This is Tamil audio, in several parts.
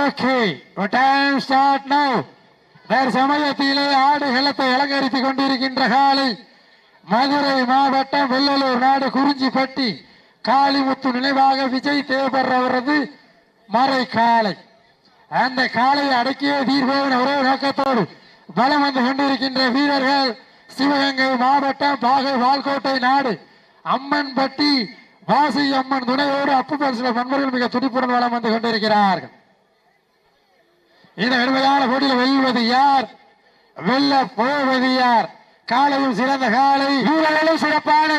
ஓகே டைம் ஸ்டார்ட் நவ் வேறு சமயத்திலே ஆடுகளத்தை அலங்கரித்துக் கொண்டிருக்கின்ற காலை மதுரை மாவட்டம் வெள்ளலூர் நாடு குறிஞ்சிப்பட்டி. காளிமுத்து நினைவாக விஜய் தேவர் அவரது மறை காலை. அந்த காலையை அடக்கிய தீர்வோவின் ஒரே நோக்கத்தோடு பலம் வந்து கொண்டிருக்கின்ற வீரர்கள் சிவகங்கை மாவட்டம் பாகை வால்கோட்டை நாடு. அம்மன்பட்டி வாசி அம்மன் துணையோடு அப்பு பரிசுல பண்பர்கள் மிக துடிப்புடன் வளம் வந்து கொண்டிருக்கிறார்கள். இந்த கடுமையான போட்டியில் வெல்வது யார்? வெல்ல போவது யார்? காலையும் சிறந்த காலை. வீரர்களும் சிறப்பான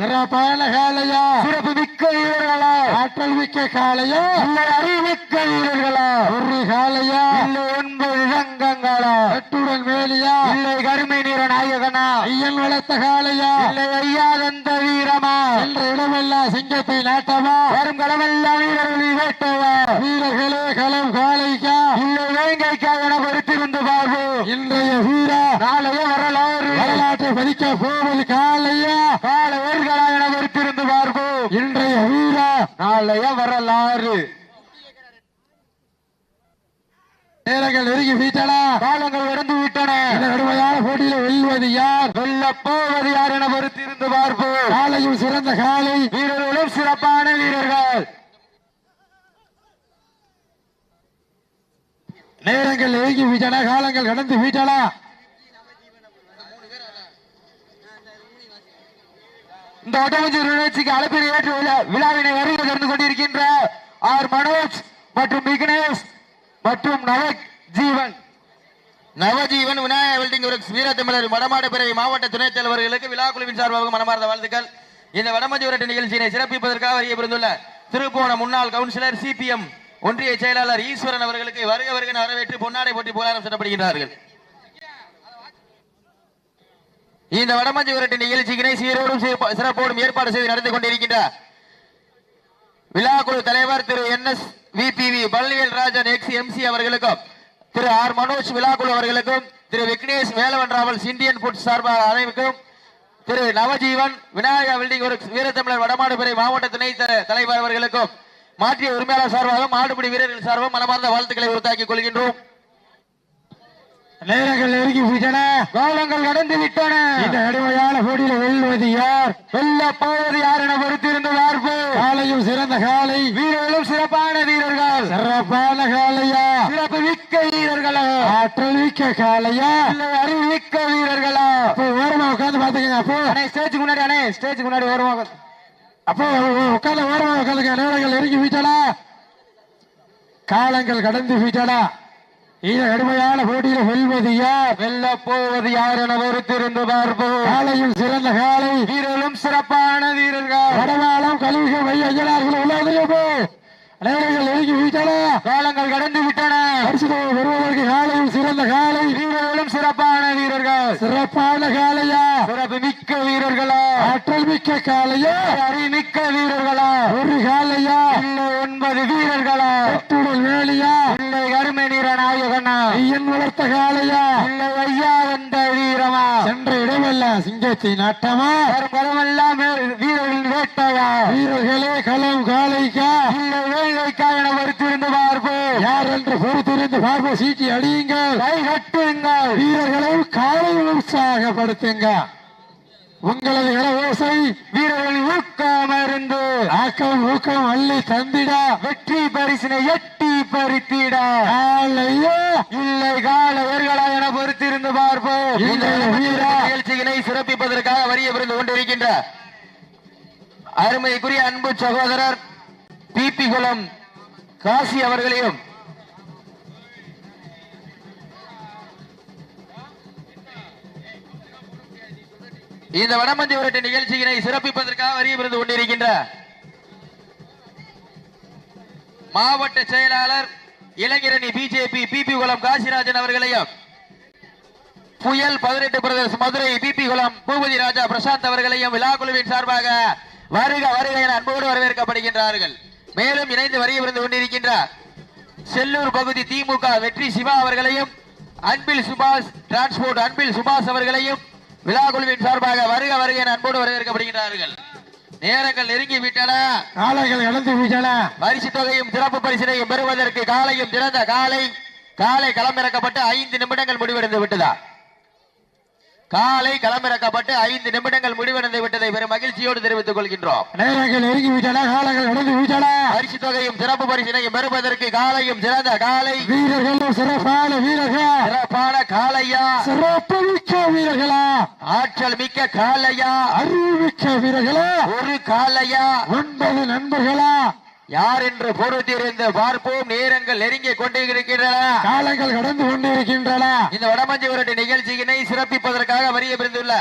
சிறப்பான காலையா? சிறப்பு மிக்க வீரர்களா? ஆற்றல் மிக்க காலையா? இல்லை அறிவிக்க வீரர்களா? ஒரு காலையா? இல்லை ஒன்பது சங்கங்களா? எட்டுடன் வேலியா? இல்லை கருமை நிற நாயகனா? ஐயன் வளர்த்த காலையா? இல்லை ஐயாதந்த வீரமா? என்ற இடமெல்லாம் சிங்கத்தை நாட்டமா வரும் களமெல்லாம் வீரர்களை வேட்டவா? வீரர்களே களம் காலைக்கா? இல்லை வேங்கைக்கா என பொறுத்திருந்து பார்ப்போம் இன்றைய வீரா நாளைய வரலாறு. வரலாற்றை பதிக்க போவது காலையா காலையர்களா என பொறுத்திருந்து பார்ப்போம் இன்றைய வீரா நாளைய வரலாறு. நேரங்கள் நெருங்கி விட்டன காலங்கள் இறந்து விட்டன இந்த கடுமையான போட்டியில வெல்வது யார்? வெல்ல போவது யார் என பொறுத்திருந்து பார்ப்போம். காலையும் சிறந்த காலை. வீரர்களும் சிறப்பான வீரர்கள். நேரங்கள் நெருங்கி விட்டன காலங்கள் கடந்து விட்டன. இந்த ஒட்டமஞ்சூர் நிகழ்ச்சிக்கு அழைப்பினை ஏற்று விழா- விழாவினை வருகை தந்து கொண்டிருக்கின்ற ஆர் மனோஜ் மற்றும் விக்னேஷ் மற்றும் நவக் ஜீவன் நவஜீவன் விநாயக வெல்டிங் ஒர்க்ஸ் வீரத்தமிழர் வடமாடு மாவட்ட துணைத் தலைவர்களுக்கு விழா குழுவின் சார்பாக மனமார்ந்த வாழ்த்துக்கள். இந்த வடமஞ்சி விரட்டு நிகழ்ச்சியினை சிறப்பிப்பதற்காக வருகை புரிந்துள்ள திருப்போணம் முன்னாள் கவுன்சிலர் சிபிஎம் ஒன்றிய செயலாளர் ஈஸ்வரன் அவர்களுக்கு வருக வருகை வரவேற்று பொன்னாடை போட்டி புகழாரம் செல்லப்படுகின்றார்கள் இந்த வடமஞ்சி விரட்டு நிகழ்ச்சியினை சீரோடும் சிறப்போடும் ஏற்பாடு செய்து நடந்து கொண்டிருக்கின்ற விழாக்குழு தலைவர் Thiru N S V P V Palanivel Rajan ex MC அவர்களுக்கும் திரு ஆர் மனோஜ் விழாக்குழு அவர்களுக்கும் திரு விக்னேஷ் வேலவன் ராவல்ஸ் இந்தியன் ஃபுட் சார்பாக அனைவருக்கும் திரு நவஜீவன் விநாயகா பில்டிங் ஒரு வீரத்தமிழர் வடமாடுதுறை மாவட்ட துணை த- தலைவர் அவர்களுக்கும் மாற்றிய உரிமையாளர் சார்பாக மாடுபிடி வீரர்கள் சார்பாகவும் மனமார்ந்த வாழ்த்துக்களை உறுத்தாக்கிக் கொள்கின்றோம். நேரங்கள் நெருங்கி விட்டன. காலங்கள் கடந்து விட்டன. இந்த கடுமையான போட்டியில வெல்வது யார்? வெல்ல போவது யார் என பொறுத்திருந்து பார்ப்போம். காலையும் சிறந்த காலை. வீரர்களும் சிறப்பான வீரர்கள். சிறப்பான காலையா? சிறப்பு மிக்க வீரர்களா? ஆற்றல் மிக்க காலையா? இல்லை அறிவு மிக்க வீரர்களா? அப்போ ஓரமா உட்கார்ந்து பாத்துக்கங்க அப்போ. அண்ணே ஸ்டேஜுக்கு முன்னாடி அண்ணே ஸ்டேஜுக்கு முன்னாடி ஓரமா உட்காந்து அப்போ உட்கார்ந்து ஓரமா உட்காந்துங்க நேரங்கள் நெருங்கி விட்டன. காலங்கள் கடந்து விட்டன. இந்த கடுமையான போட்டியில் வெல்வது யார்? வெல்ல போவது யார் என பொறுத்திருந்து பார்ப்போம். காலையும் சிறந்த காலை. வீரர்களும் சிறப்பான வீரர்கள். வடமாலம் கல்விக மைய ஐயனார்கள் உள்ளாதே நேரங்கள் நெருங்கி விட்டன. காலங்கள் கடந்து விட்டன. பரிசுத்தம் வருவதற்கு காலையும் சிறந்த காலை. வீரர்களும் சிறப்பான வீரர்கள். சிறப்பான காலையா? சிறப்பு மிக்க வீரர்களா? ஆற்றல் மிக்க காலையா அறிமிக்க வீரர்களா? ஒரு காலையா இல்லை ஒன்பது வீரர்களா? எட்டுடல் வேலியா? இல்லை கருமை நிற நாயகனா? ஐயன் வளர்த்த காலையா இல்லை ஐயா வந்த வீரமா? சென்ற இடமெல்லாம் சிங்கத்தின் ஆட்டமா வரும் களமெல்லாம் வே- வீரர்கள் வேட்டையா? வீரர்களே களம் காலைக்கா இல்லை வேலைக்கா என பொறுத்திருந்து பார்ப்போம். யார் என்று பொறுத்திருந்து பார்ப்போம். சீட்டி அடியுங்கள். கை கட்டுங்கள். வீரர்களையும் காலையில் உற்சாகப்படுத்துங்க உங்களது இளவோசை வீரர்கள் ஊக்கம் இருந்து ஆக்கம் ஊக்கம் அள்ளி தந்திட வெற்றி பரிசினை எட்டி பறித்திட. இல்லை காலையர்களா என பொறுத்திருந்து பார்ப்போம். நிகழ்ச்சியினை சிறப்பிப்பதற்காக வரிய புரிந்து கொண்டிருக்கின்ற அருமைக்குரிய அன்பு சகோதரர் பிபி குளம் காசி அவர்களையும் இந்த வடமஞ்சி விரட்டு நிகழ்ச்சியினை சிறப்பிப்பதற்காக வரிய கொண்டிருக்கின்ற மாவட்ட செயலாளர் இளைஞரணி பிஜேபி பிபி குளம் காசிராஜன் அவர்களையும் புயல் பதினெட்டு பிரதேச மதுரை பிபி குளம் பூபதி ராஜா பிரசாந்த் அவர்களையும் விழா குழுவின் சார்பாக வருக வருக என அன்போடு வரவேற்கப்படுகின்றார்கள். மேலும் இணைந்து வரிய விருந்து கொண்டிருக்கின்ற செல்லூர் பகுதி திமுக வெற்றி சிவா அவர்களையும் அன்பில் சுபாஷ் டிரான்ஸ்போர்ட் அன்பில் சுபாஷ் அவர்களையும் விழா குழுவின் சார்பாக வருக வருக அன்போடு வரவேற்கப்படுகின்றார்கள். நேரங்கள் நெருங்கி விட்டன. காளைகள் இழந்து விட்டன. பரிசு தொகையும் சிறப்பு பரிசினையும் பெறுவதற்கு காலையும் திறந்த காலை காலை களமிறக்கப்பட்டு ஐந்து நிமிடங்கள் முடிவடைந்து விட்டதா? காலை களமிறக்கப்பட்டு ஐந்து நிமிடங்கள் முடிவடைந்து விட்டதை பெரும் மகிழ்ச்சியோடு தெரிவித்துக் கொள்கின்றோம். நேரங்கள் நெருங்கி விட்டன காளைகள் இழந்து விட்டன. பரிசு தொகையும் சிறப்பு பரிசினையும் பெறுவதற்கு காலையும் சிறந்த காலை. வீரர்கள் சிறப்பான வீரர்கள்? சிறப்பான காலையா சிறப்பு மிக்க வீரர்களா? ஆற்றல் மிக்க காலையா அறிவுமிக்க வீரர்களா? ஒரு காலையா ஒன்பது நண்பர்களா? யார் என்று பொறுத்திருந்து பார்ப்போம். நேரங்கள் நெருங்கி கொண்டு இருக்கின்றன காலங்கள் கடந்து கொண்டிருக்கின்றன. இந்த வடமஞ்சி விரட்டு நிகழ்ச்சியினை சிறப்பிப்பதற்காக வரிய பிரிந்துள்ள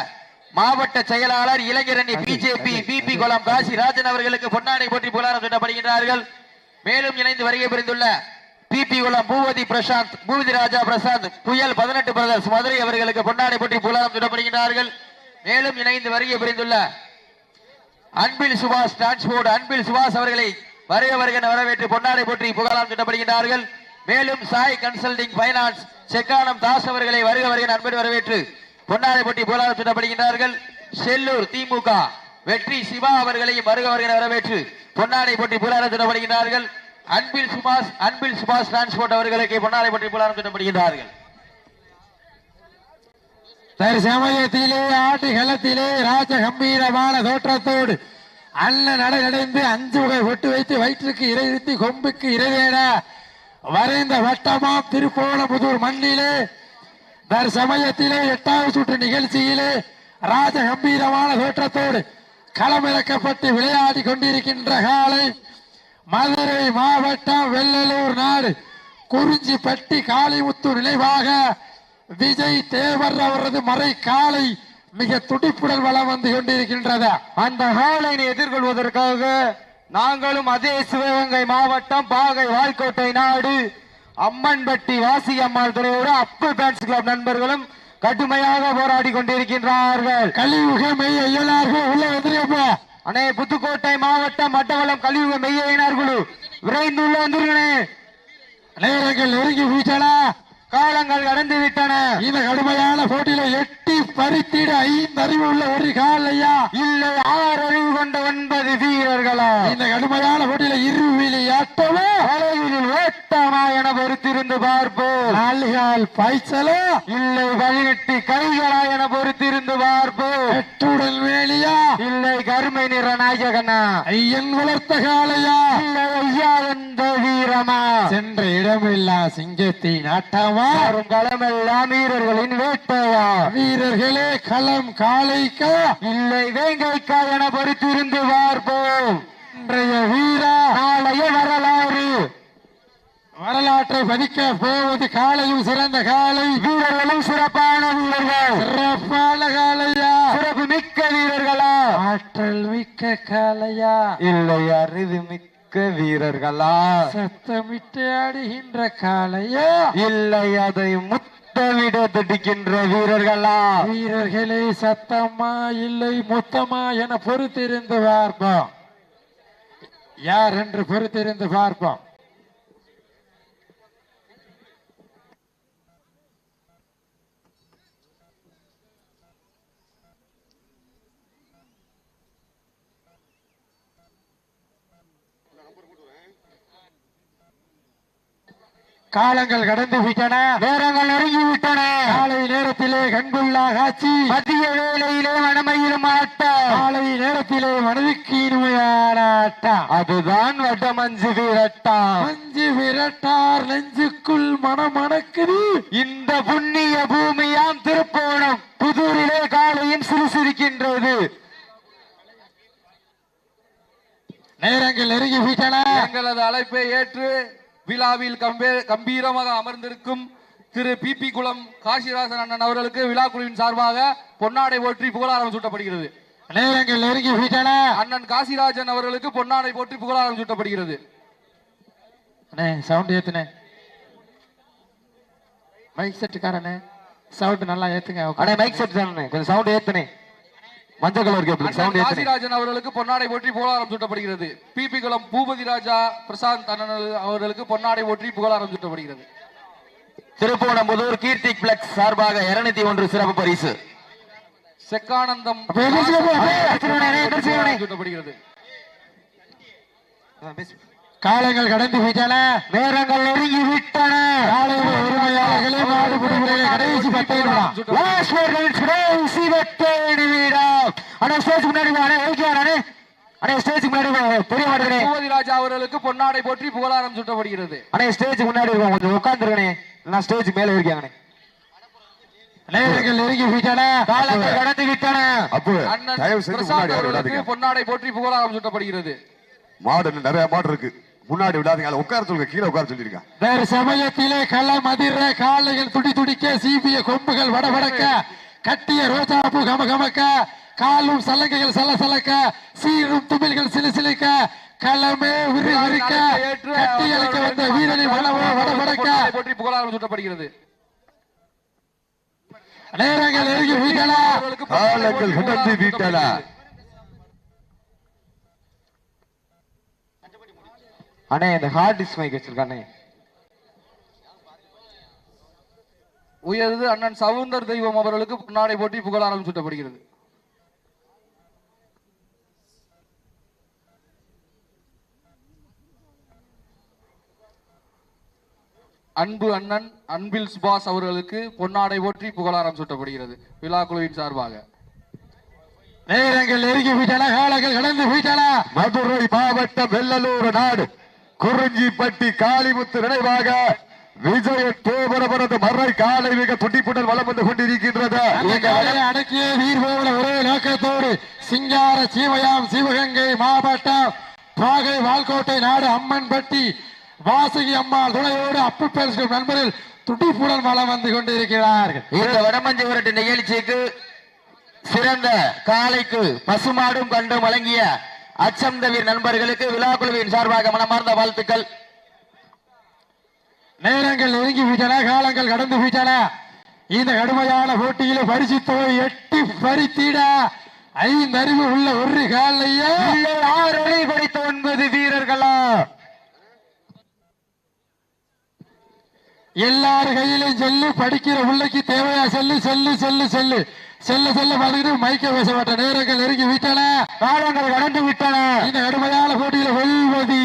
மாவட்ட செயலாளர் இளைஞரணி பிஜேபி பிபி குளம் காசி ராஜன் அவர்களுக்கு பொன்னாடை போட்டி புகழாரம் சூட்டப்படுகின்றார்கள். மேலும் இணைந்து வருகை புரிந்துள்ள பிபி குளம் பூவதி பிரசாந்த் பூவதி ராஜா பிரசாந்த் புயல் பதினெட்டு பிரதர்ஸ் மதுரை அவர்களுக்கு பொன்னாடை போட்டி புகழாரம் சூட்டப்படுகின்றார்கள். மேலும் இணைந்து வருகை புரிந்துள்ள அன்பில் சுபாஷ் டிரான்ஸ்போர்ட் அன்பில் சுபாஷ் அவர்களை வருக வரவேற்று பொன்னாடை போற்றி புகழாம் திட்டப்படுகின்றார்கள். மேலும் சாய் கன்சல்டிங் பைனான்ஸ் செக்கானம் தாஸ் அவர்களை வருக வருக வரவேற்று பொன்னாடை போட்டி புகழாரம் திட்டப்படுகின்றார்கள். செல்லூர் திமுக வெற்றி சிவா அவர்களையும் வருக வரவேற்று பொன்னாடை போட்டி புகழாரம் திட்டப்படுகின்றார்கள். அன்பில் சுபாஷ் அன்பில் சுபாஷ் டிரான்ஸ்போர்ட் அவர்களுக்கு பொன்னாடை போட்டி புகழாரம் திட்டப்படுகின்றார்கள். தர் சமயத்திலே ஆட்டு களத்திலே ராஜ கம்பீரமான தோற்றத்தோடு அண்ணன் நடநடைந்து அஞ்சு வகை ஒட்டு வைத்து வயிற்றுக்கு இறைவித்து கொம்புக்கு இறைவேட வரைந்த வட்டமாம் திருப்போணமுதூர் மண்ணிலே. தற்சமயத்திலே எட்டாவது சுற்று நிகழ்ச்சியிலே ராஜ கம்பீரமான தோற்றத்தோடு களமிறக்கப்பட்டு விளையாடி கொண்டிருக்கின்ற காலை மதுரை மாவட்டம் வெள்ளலூர் நாடு. குறிஞ்சிப்பட்டி காளிமுத்து நினைவாக விஜய் தேவர் அவரது மறை காலை மிக துடிப்புடன் வளம் வந்து கொண்டிருக்கின்றது. அந்த ஹாலைனை எதிர்கொள்வதற்காக நாங்களும் அதே சிவகங்கை மாவட்டம் பாகை வால்கோட்டை நாடு அம்மன்பட்டி வாசி அம்மாள் துறையோடு அப்பு பேன்ஸ் கிளப் நண்பர்களும் கடுமையாக போராடி கொண்டிருக்கின்றார்கள். கலியுக மெய் ஐயனார்கள் உள்ள வந்துருப்பா அண்ணே புதுக்கோட்டை மாவட்டம் மட்டவளம் கழிவு மெய்யினார் குழு. விரைந்துள்ள வந்துருங்கண்ணே. நேரங்கள் நெருங்கி வீட்டன காலங்கள் கடந்து விட்டன இந்த கடுமையான போட்டியில எட்டி பறித்திட ஐந்து அறிவு உள்ள ஒரு கால் ஐயா. இல்லை ஆறு அறிவு கொண்ட ஒன்பது வீரர்களா? இந்த கடுமையான போட்டியில இருவிழி ஆட்டமா அழகில் ஓட்டமா என பொறுத்திருந்து பார்ப்போம். நாலுகால் பாய்ச்சலா? இல்லை பதினெட்டு கைகளா என பொறுத்திருந்து பார்ப்போம். எட்டுடன் வேலியா? கருமை நிற நாயகனா ஐயன் வளர்த்த இல்லை ஐயா எந்த வீரமா? சென்ற இடமில்லா சிங்கத்தின் ஆட்டமா வரும் களமெல்லாம் வீரர்களின் வேட்டையா? வீரர்களே களம் காளைக்கா? இல்லை வேங்கைக்கா என பொறுத்திருந்து பார்ப்போம். இன்றைய வீரா? நாளைய வரலாறு. வரலாற்றை பதிக்க போவது காளையும் சிறந்த காளை வீரர்களும் சிறப்பான வீரர்கள். சிறப்பான காளையா சிறப்பு மிக்க வீரர்களா? ஆற்றல் மிக்க காளையா இல்லை அறிவு மிக்க வீரர்களா? சத்தமிட்டு ஆடுகின்ற காளையா இல்லை அதை முத்தமிட துடிக்கின்ற வீரர்களா? வீரர்களே சத்தமா இல்லை முத்தமா என பொறுத்திருந்து பார்ப்போம். யார் என்று பொறுத்திருந்து பார்ப்போம். காலங்கள் கடந்து விட்டன. நேரங்கள் நெருங்கி விட்டன. காலை நேரத்திலே கண்கொள்ளா காட்சி. மதிய வேளையிலே மனமையிலும் ஆட்டம் காலை நேரத்திலே மனதுக்கு இனிமையான அதுதான் வடமஞ்சு வீரட்டம் மஞ்சு விரட்டார் நெஞ்சுக்குள் மனமணக்குது இந்த புண்ணிய பூமியாம் திருப்போணம் புதூரிலே காலையும் சிறுசிருக்கின்றது நேரங்கள் நெருங்கி விட்டன. எங்களது அழைப்பை ஏற்று விழாவில் கம்பே- கம்பீரமாக அமர்ந்திருக்கும் திரு பி பி குளம் காசிராசன் அண்ணன் அவர்களுக்கு விழா குழுவின் சார்பாக பொன்னாடை போற்றி புகழாரம் சூட்டப்படுகிறது. நேரங்கள் நெருங்கி விட்டன அண்ணன் காசிராஜன் அவர்களுக்கு பொன்னாடை போற்றி புகழாரம் சூட்டப்படுகிறது. அண்ணே சவுண்ட் ஏத்துனே. மைக் செட்டுக்காரனே சவுண்ட் நல்லா ஏத்துங்க அடே மைக் செட் தானே கொஞ்சம் சவுண்ட் ஏத்துனே. மஞ்சள் கலர் கேபிள் அண்ணன் சவுண்ட் ஏத்துனே காசிராஜன் அவர்களுக்கு பொன்னாடை போற்றி புகழாரம் சூட்டப்படுகிறது. பி. பி. குளம் பூபதி ராஜா பிரசாந்த் அண்ணன் அவர்களுக்கு பொன்னாடை போற்றி புகழாரம் சூட்டப்படுகிறது. திருப்போணம்புதூர் கீர்த்தி பிளக்ஸ் சார்பாக இருநூத்தி ஒன்று சிறப்பு பரிசு. செக்கானந்தம். சூட்டப்படுகிறது. காலங்கள் கடந்து விட்டன நேரங்கள் நெருங்கி விட்டன. காலையில் உரிமையாளர்களே மாடு முடிவுகளை கடைசி பத்து நிமிடம் கடைசி வெட்ட நிமிடம் ஸ்டேஜ் முன்னாடி அண்ணா ஓகே அண்ணா. அண்ணா ஸ்டேஜ் முன்னாடி தெரிய மாட்டேங்கிறே பூபதி ராஜா அவர்களுக்கு பொன்னாடை போற்றி புகழாரம் சூட்டப்படுகிறது. அண்ணா ஸ்டேஜ் முன்னாடி இருக்கோம் கொஞ்சம் உட்காந்துருக்கனே நான் ஸ்டேஜ் மேல இருக்காங்கண்ணே. நேரங்கள் நெருங்கி விட்டன காலங்கள் கடந்து விட்டன. அப்போ அண்ணன் பொன்னாடை போற்றி புகழாரம் சூட்டப்படுகிறது. மாடு நிறைய மாடு இருக்கு. முன்னாடி விடாதீங்க. உட்கார சொல்லுங்க கீழே உட்கார சொல்லிருக்கேன் வேறு சமயத்திலே களம் அதிர காலைகள் துடி துடிக்க சீபிய கொம்புகள் வடவடக்க கட்டிய ரோஜாப்பூ கமகமக்க காலும் சலங்கைகள் சலசலக்க சீரும் துமில்கள் சிலுசிலுக்க களமே விறு விரிக்க கட்டி அழைக்க வந்த வீரனின் மனமோ வடவடக்க. போற்றி புகழாரம் சூட்டப்படுகிறது. நேரங்கள் நெருங்கி போற்றி காலங்கள் கடந்து புகழாரம் விட்டன சூட்டப்படுகிறது. அண்ணே இந்த ஹார்ட் டிஸ்க் மைக் வச்சிருக்கானே. உயர்ந்து அண்ணன் சவுந்தர் தெய்வம் அவர்களுக்கு பொன்னாடை போற்றி புகழாரம் சூட்டப்படுகிறது அன்பு அண்ணன் அன்பில் சுபாஷ் அவர்களுக்கு பொன்னாடை போற்றி புகழாரம் சூட்டப்படுகிறது விழா குழுவின் சார்பாக. நேரங்கள் நெருங்கி விட்டன காலங்கள் கடந்து விட்டன மதுரை மாவட்டம் வெள்ளலூர் நாடு. குறிஞ்சிப்பட்டி காளிமுத்து நினைவாக விஜய தோபரபரது மறை காலை மிக துடிப்புடன் வலம் வந்து கொண்டிருக்கின்றது. அடக்கிய வீர்போல ஒரே நோக்கத்தோடு சிங்கார சீவயாம் சிவகங்கை மாவட்டம் பாகை வால்கோட்டை நாடு அம்மன்பட்டி வாசகி அம்மாள் துணையோடு அப்பு பேசும் நண்பர்கள் துடிப்புடன் வளம் வந்து கொண்டிருக்கிறார்கள். இந்த வடமஞ்சு விரட்டு நிகழ்ச்சிக்கு சிறந்த காலைக்கு பசுமாடும் கண்டும் வழங்கிய அச்சம் தவிர நண்பர்களுக்கு விழா குழுவின் சார்பாக மனமார்ந்த வாழ்த்துக்கள். நேரங்கள் நெருங்கி விட்டன காலங்கள் கடந்து விட்டன. இந்த கடுமையான போட்டியில் பரிசு தொகை எட்டி பறித்திட. ஐந்து அறிவு உள்ள ஒரு காலையா ஆறு படித்த ஒன்பது வீரர்களா? எல்லார் கையிலும் செல்லு படிக்கிற பிள்ளைக்கு தேவையா செல்லு செல்லு செல்லு செல்லு. செல்ல செல்ல பார்த்துக்கிட்டு மைக்க பேசப்பட்ட நேரங்கள் நெருங்கி விட்டன காலங்கள் கடந்து விட்டன. இந்த கடுமையான போட்டியில் வெல்வது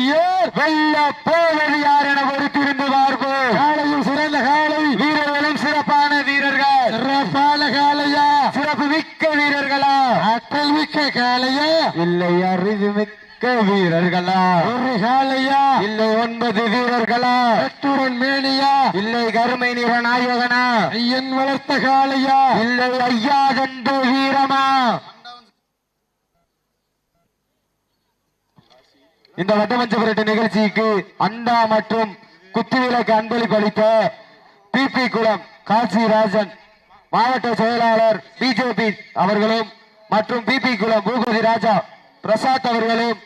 வெல்ல போவது யார் என பொறுத்திருந்து பார்ப்போம். காலையும் சிறந்த காலை வீரர்களும் சிறப்பான வீரர்கள். சிறப்பான காலையா? சிறப்பு மிக்க வீரர்களா? அட்டல் மிக்க காலையா? இல்லை அறிவு மிக்க வீரர்களா? ஒரு காலையா இல்லை ஒன்பது வீரர்களா? கட்டுடன் மேனியா? இல்லை கருமை நிற நாயகனா? ஐயன் வளர்த்த காலையா இல்லை ஐயா தண்டு வீரமா? இந்த வட்டமஞ்ச புரட்டு நிகழ்ச்சிக்கு அண்டா மற்றும் குத்துவிளக்கு அன்பளிப்பு அளித்த பிபி குளம் காசிராஜன் மாவட்ட செயலாளர் பிஜேபி அவர்களும் மற்றும் பிபி குளம் பூபதி ராஜா பிரசாத் அவர்களும்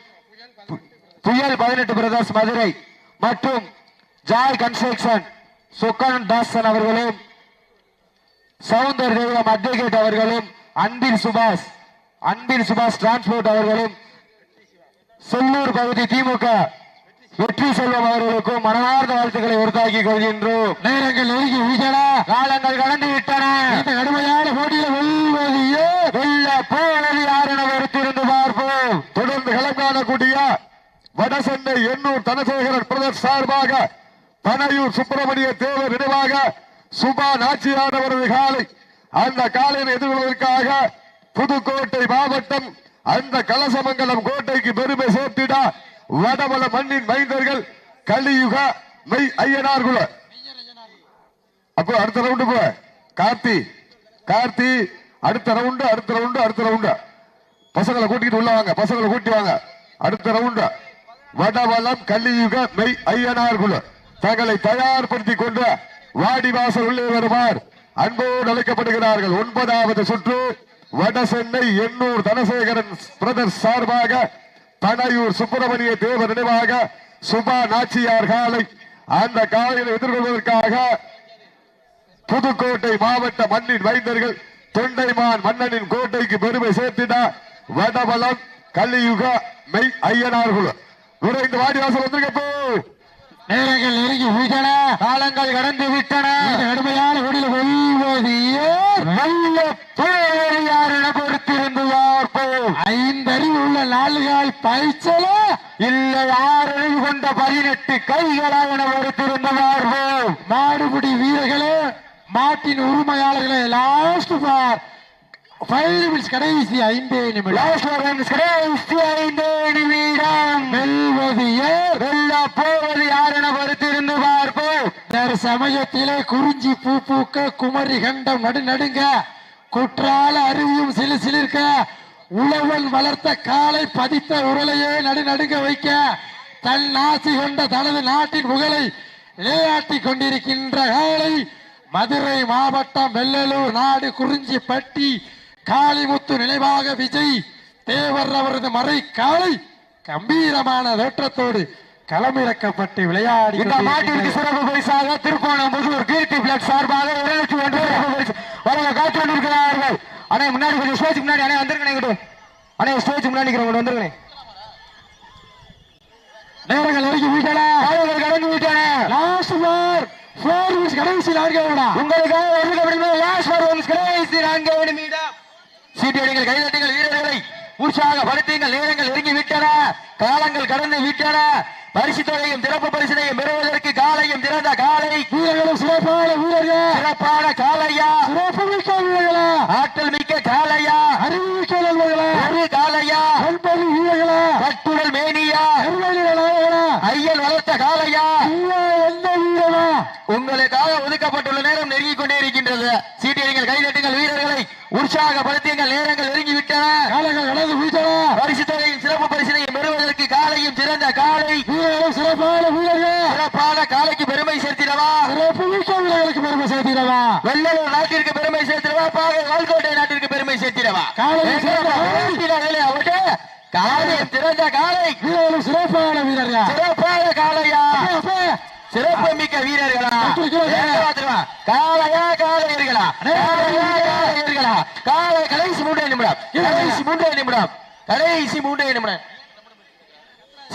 புயல் பதினெட்டு பிரதர்ஸ் மதுரை மற்றும் ஜாய் கன்ஸ்ட்ரக்ஷன் சுக்கன் தாசன் அவர்களும் சவுந்தர் தேவம் அட்வொகேட் அவர்களும் அன்பில் சுபாஷ் அன்பில் சுபாஷ் டிரான்ஸ்போர்ட் அவர்களும் செல்லூர் பகுதி திமுக வெற்றி செல்வம் அவர்களுக்கும் மனமார்ந்த வாழ்த்துக்களை உறுத்தாக்கி கொள்கின்றோம். நேரங்கள் நெருங்கி விட்டன காலங்கள் கடந்து விட்டன. இந்த கடுமையான போட்டியில் வெல்வது வெல்ல போவது யார் என பொறுத்திருந்து பார்ப்போம். தொடர்ந்து களம் காணக்கூடிய வடசென்னை எண்ணூர் தனசேகரன் பிரதர் சார்பாக பனையூர் சுப்பிரமணிய தேவர் நினைவாக சுபா நாச்சியானவரது காலை அந்த காலையை எதிர்கொள்வதற்காக புதுக்கோட்டை மாவட்டம் அந்த கலசமங்கலம் கோட்டைக்கு பெருமை சேர்த்திட வடமல மண்ணின் மைந்தர்கள் கலியுக மெய் ஐயனார் குல. அப்போ அடுத்த ரவுண்டு போ கார்த்தி கார்த்தி அடுத்த ரவுண்டு அடுத்த ரவுண்டு அடுத்த ரவுண்டு பசங்களை கூட்டிட்டு உள்ள வாங்க பசங்களை கூட்டி வாங்க. அடுத்த ரவுண்டு வடவலம் கலியுக மெய் ஐயனார் குழு. தங்களை தயார்படுத்திக் கொண்டு வாடிவாசல் உள்ளே வருமாறு அன்போடு அழைக்கப்படுகிறார்கள். ஒன்பதாவது சுற்று வடசென்னை எண்ணூர் தனசேகரன் பிரதர் சார்பாக தனையூர் சுப்பிரமணிய தேவர் நினைவாக சுபா நாச்சியார் காலை அந்த காலையில் எதிர்கொள்வதற்காக புதுக்கோட்டை மாவட்ட மண்ணின் வைந்தர்கள் தொண்டைமான் மன்னனின் கோட்டைக்கு பெருமை சேர்த்திட வடபலம் கலியுக மெய் ஐயனார் விரைந்து வாடிவாசல் வந்திருக்கப்போ நேரங்கள் நெருங்கி விட்டன காலங்கள் கடந்து விட்டன. கடுமையான போட்டியில் வெல்வது யார் வெல்ல போவது யார் என பொறுத்திருந்து பார்ப்போம் ஐந்து பகுத்தறிவு உள்ள நாளுகால் பயிற்சலா இல்லை ஆறறிவு கொண்ட பதினெட்டு கைகளாக வருத்திருந்தவார்கள் மாடுபிடி வீரர்களே மாட்டின் உரிமையாளர்களே லாஸ்ட் பார். கடைசி ஐந்தே நிமிடம். கடைசி ஐந்து நிமிடம். வெல்வது ஏர் வெல்ல போவது யார் என பொறுத்திருந்து பார்ப்போம். சமயத்திலே குறிஞ்சி பூ பூக்க குமரி கண்டம் நடு நடுங்க குற்றால அருவியும் சிலு சிலிர்க்க உழவன் வளர்த்த காலை பதித்த உரலையே நடு நடுங்க வைக்க தன் நாசி கொண்ட தனது நாட்டின் புகழை நிலையாட்டி கொண்டிருக்கின்ற காலை மதுரை மாவட்டம் வெள்ளலூர் நாடு குறிஞ்சிப்பட்டி காளிமுத்து நினைவாக விஜய் தேவர் அவரது மறை காலை கம்பீரமான தோற்றத்தோடு களமிறக்கப்பட்டு விளையாடி இந்த மாட்டிற்கு. சிறப்பு பரிசாக திருப்போணம் புதூர் கீர்த்தி பிளட் சார்பாக ஒரு லட்சம் ஒன்று வழங்க காத்து கொண்டிருக்கிறார்கள் அண்ணே முன்னாடி கொஞ்சம் ஸ்டேஜ் முன்னாடி அண்ணே வந்துருக்கணே இங்கிட்டு. அண்ணே ஸ்டேஜ் முன்னாடி வந்துருக்கணே நேரங்கள் நெருங்கி விட்டன. கடந்து விட்டானே. லாஸ்ட் பார் ஃபோர் மினிட்ஸ் கடைசி நான்கு உங்களுக்காக ஒரு கடைசி நான்கு நிமிடம் சீட்டியடிகள் கைதட்டுங்கள் வீரர்களை உற்சாகப்படுத்துங்கள் நேரங்கள் நெருங்கி விட்டன காலங்கள் கடந்து விட்டன. பரிசு தொகையும் திறப்பு பரிசினையும் பெறுவதற்கு காலையும் திறந்த காலை. வீரர்களும் சிறப்பான வீரர்கள். சிறப்பான காலையா? சிறப்பு மிக்க வீரர்களா? ஆற்றல் மிக்க காலையா? அறிவு மிக்க நண்பர்களா? ஒரு காலையா? ஒன்பது வீரர்களா? கட்டுடல் மேனியா? ஐயன் வளர்த்த காலையா? உங்களுக்காக ஒதுக்கப்பட்டுள்ள நேரம் நெருங்கிக் கொண்டே இருக்கின்றது. சீட்டியடிகள் கைதட்டுங்கள் வீரர்களை உற்சாகப்படுத்துங்கள் நேரங்கள் நெருங்கி விட்டன காலங்கள் கடந்து விட்டன பரிசு தொகையும் சிறப்பு பரிசினையும் பெறுவதற்கு காலையும் சிறந்த காலை. வீரர்களும் சிறப்பான வீரர்கள். சிறப்பான காலைக்கு பெருமை சேர்த்திடவா? சிறப்பு வீரர்களுக்கு பெருமை சேர்த்திடவா? வெள்ளலூர் நாட்டிற்கு பெருமை சேர்த்திடவா? பாக வால்கோட்டை நாட்டிற்கு பெருமை சேர்த்திடவா? சிறந்த சேர்த்திடாதே அவட்டு காலையும் திறந்த காலை. வீரர்களும் சிறப்பான வீரர்கள் சிறப்பான காலையா அப்பே, அப்பே. சிறப்பு மிக்க வீரர்களா. காளையா காளையர்களா? காளையா காளையர்களா? காலை கடைசி மூன்றே நிமிடம். கடைசி மூன்றே நிமிடம். கடைசி மூன்றே நிமிடம்.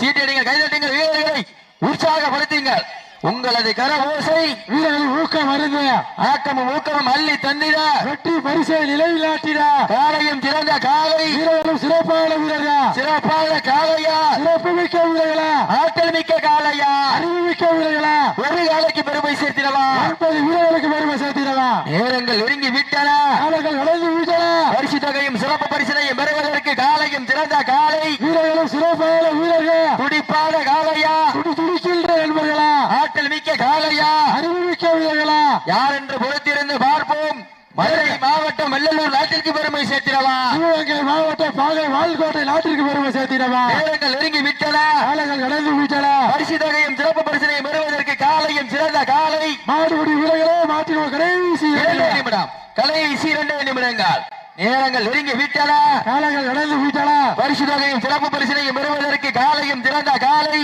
சீட்டடிங்கள் கைதட்டுங்கள் வீரர்களை உற்சாகப்படுத்துங்கள். உங்களது கர ஓசை வீரர்கள் ஊக்கம் அருந்து ஆக்கமும் ஊக்கமும் அள்ளி தந்திட. வெற்றி பரிசை நிலையிலாட்டிட காலையும் சிறந்த காலை. வீரர்களும் சிறப்பான வீரர்கள் சிறப்பான காளையா சிறப்பு மிக்க வீரர்களா ஆற்றல் மிக்க காளையா அறிவு மிக்க வீரர்களா ஒரு காலைக்கு பெருமை சேர்த்திடவா. ஒன்பது வீரர்களுக்கு பெருமை சேர்த்திடவா. நேரங்கள் நெருங்கி விட்டன. காலங்கள் கடந்து விட்டன. பரிசு தொகையும் சிறப்பு பரிசினையும் பெறுவதற்கு காலையும் சிறந்த காலை. வீரர்களும் சிறப்பான வீரர்கள். துடிப்பான காளையா துடி துடிக்கின்ற நண்பர்களா. ஆற்றல் மிக்க காளையா? அறிவு மிக்க வீரர்களா யார் என்று பொறுத்திருந்து பார்ப்போம். மதுரை மாவட்டம் வெள்ளலூர் நாட்டிற்கு பெருமை சேர்த்திடவா? சிவகங்கை மாவட்ட பாகை வால்கோட்டை நாட்டிற்கு பெருமை சேர்த்திடவா? நேரங்கள் நெருங்கி விட்டன காலங்கள் கடந்து விட்டன பரிசு தொகையும் சிறப்பு பரிசினையும் பெறுவதற்கு காலையும் சிறந்த காலை மாடுபிடி வீரர்களே மாட்டின கடைசி இரண்டு நிமிடம். கடைசி இரண்டு நிமிடங்கள். நேரங்கள் நெருங்கி விட்டன காலங்கள் கடந்து விட்டன பரிசு தொகையும் சிறப்பு பரிசினையும் பெறுவதற்கு காலையும் சிறந்த காலை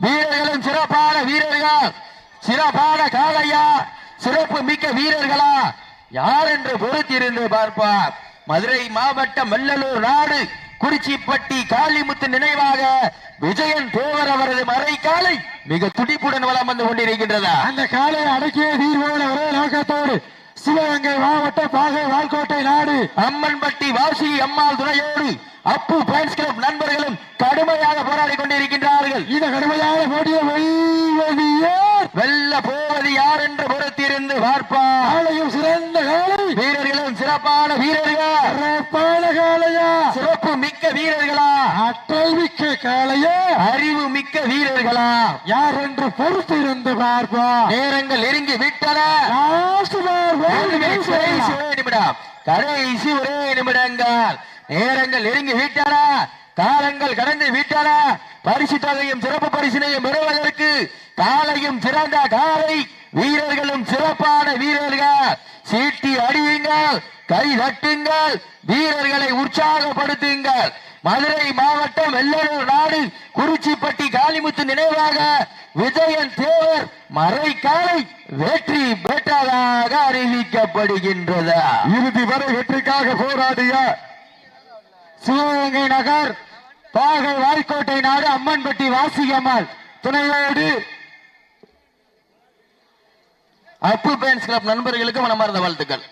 வீரர்களும் சிறப்பான வீரர்கள். சிறப்பான காளையா. சிறப்பு மிக்க வீரர்களா. யார் என்று பொறுத்திருந்து பார்ப்பார். மதுரை மாவட்டம் வெள்ளலூர் நாடு குறிச்சிப்பட்டி காளிமுத்து நினைவாக விஜயன் தேவர் அவரது மறை காலை மிக துடிப்புடன் வலம் வந்து கொண்டிருக்கின்றதா? அந்த காலையை அடக்கிய தீர்வோட ஒரே நோக்கத்தோடு சிவகங்கை மாவட்ட பாகை வால்கோட்டை நாடு. அம்மன்பட்டி வாசி அம்மாள் துணையோடு அப்பு ஃபேன்ஸ் கிளப் நண்பர்களும் கடுமையாக போராடி கொண்டிருக்கின்றார்கள் இந்த கடுமையான போட்டியை வெல்வது யார்? வெல்ல போவது யார் என்று பொறுத்திருந்து பார்ப்பார் காலையும் சிறந்த காலை வீரர்களும் சிறப்பான வீரர்கள் சிறப்பான காலையா சிறப்பு மிக்க வீரர்களா ஆற்றல் மிக்க காலையா அறிவு மிக்க வீரர்களா யார் என்று பொறுத்திருந்து பார்ப்போம். நேரங்கள் நெருங்கி விட்டன. நிமிடம். கடைசி ஒரே நிமிடங்கள். நேரங்கள் நெருங்கி விட்டன. காலங்கள் கடந்து விட்டன. பரிசு தொகையும் சிறப்பு பரிசினையும் பெறுவதற்கு காலையும் சிறந்த காலை. வீரர்களும் சிறப்பான வீரர்கள். சீட்டி அடியுங்கள் கை தட்டுங்கள் வீரர்களை உற்சாகப்படுத்துங்கள். மதுரை மாவட்டம் வெள்ளலூர் நாடு குறிச்சிப்பட்டி காளிமுத்து நினைவாக விஜயன் தேவர் மறைக்காலை வெற்றி பெற்றதாக அறிவிக்கப்படுகின்றது. இறுதி வரை வெற்றிக்காக போராடிய சிவகங்கை நகர் பாகை வாய்க்கோட்டை நாடு அம்மன்பட்டி வாசிகம்மாள் துணையோடு அப்பு பேன்ஸ் கிளப் நண்பர்களுக்கு மனமார்ந்த வாழ்த்துக்கள்.